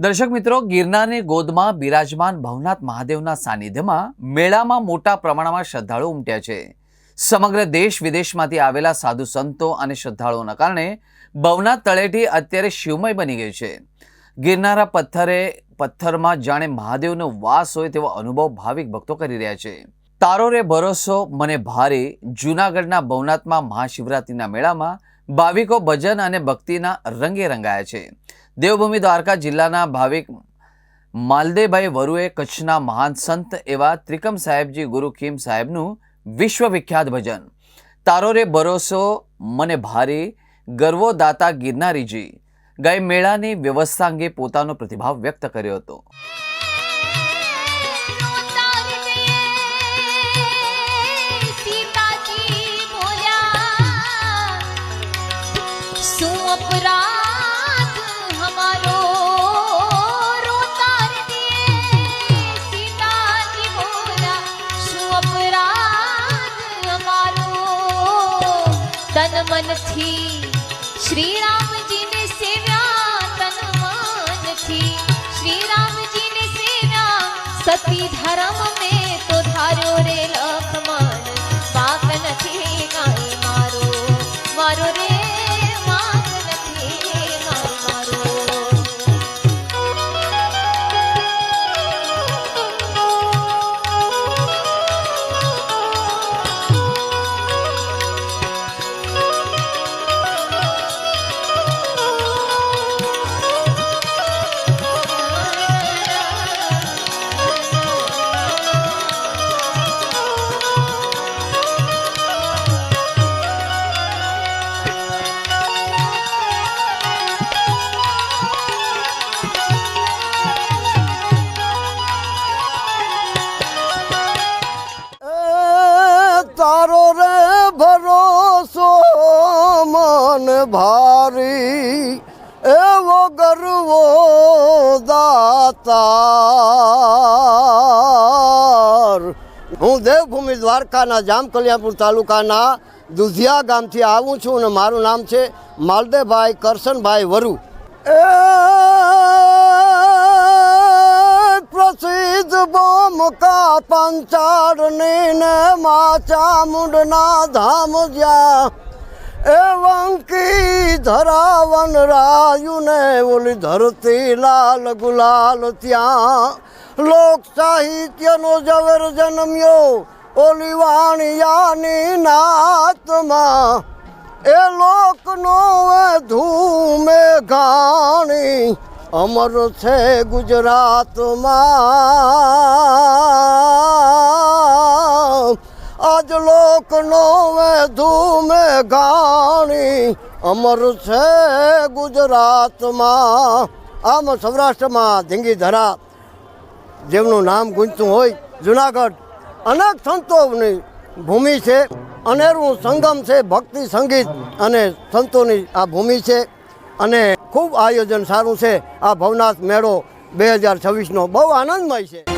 દર્શક મિત્રો, ગિરનારની ગોદમાં બિરાજમાન ભવનાથ મહાદેવના સાનિધ્યમાં મેળામાં મોટા પ્રમાણમાં શ્રદ્ધાળુ ઉમટ્યા છે. સમગ્ર દેશ વિદેશમાંથી આવેલા સાધુ સંતો અને શ્રદ્ધાળુઓના કારણે ભવનાથ તળેટી અત્યારે શિવમય બની ગઈ છે. ગિરનારા પથ્થરે, પથ્થરમાં જાણે મહાદેવનો વાસ હોય તેવો અનુભવ ભાવિક ભક્તો કરી રહ્યા છે. તારો રે ભરોસો, મને ભારે. જૂનાગઢના ભવનાથમાં મહાશિવરાત્રિના મેળામાં ભાવિકો ભજન અને ભક્તિના રંગે રંગાયા છે. દેવભૂમિ દ્વારકા જિલ્લાના ભાવિક માલદેભાઈ વરુએ કચ્છના મહાન સંત એવા ત્રિકમ સાહેબજી ગુરુ કીમ સાહેબનું વિશ્વવિખ્યાત ભજન. તારો રે ભરોસો મને ભારે, ગર્વો દાતા ગિરનારીજી. ગઈ મેળાની વ્યવસ્થા અંગે પોતાનો પ્રતિભાવ વ્યક્ત કર્યો હતો. મનથી શ્રી રામજીને સેવ્યા તન મનથી. શ્રી રામજીને સેવ્યા સતી ધર્મ તારો રે ભરોસો મન ભારી, એવો ગરવો દાતાર. હું દેવભૂમિ દ્વારકાના જામકલિયાપુર તાલુકાના દુધિયા ગામથી આવું છું અને મારું નામ છે માલદેભાઈ કરશનભાઈ વરુ. એ પ્રસિદ્ધ બોમકા પંચાળની ને મા ચામુંડના ધામ જ્યાં એ વંકી ધરાવન રાયુ ને ઓલી ધરતી લાલ ગુલાલ ત્યાં. લોક સાહિત્યનો જવેર જન્મ્યો ઓલી વાણિયાની નાતમાં. એ લોકનો ધૂમે ગાણી અમર છે ગુજરાતમાં. આજ લોકનો ધૂમે ગાણી. અમર છે ગુજરાતમાં. આમ સૌરાષ્ટ્રમાં ધીંગી ધરા. જેમનું નામ ગુંજતું હોય જુનાગઢ. અનેક સંતોની ભૂમિ છે. અનેરું સંગમ છે ભક્તિ સંગીત અને સંતોની આ ભૂમિ છે. અને ખૂબ આયોજન સારું છે. આ ભવનાથ મેળો બે હજાર છવ્વીસનો બહુ આનંદમય છે.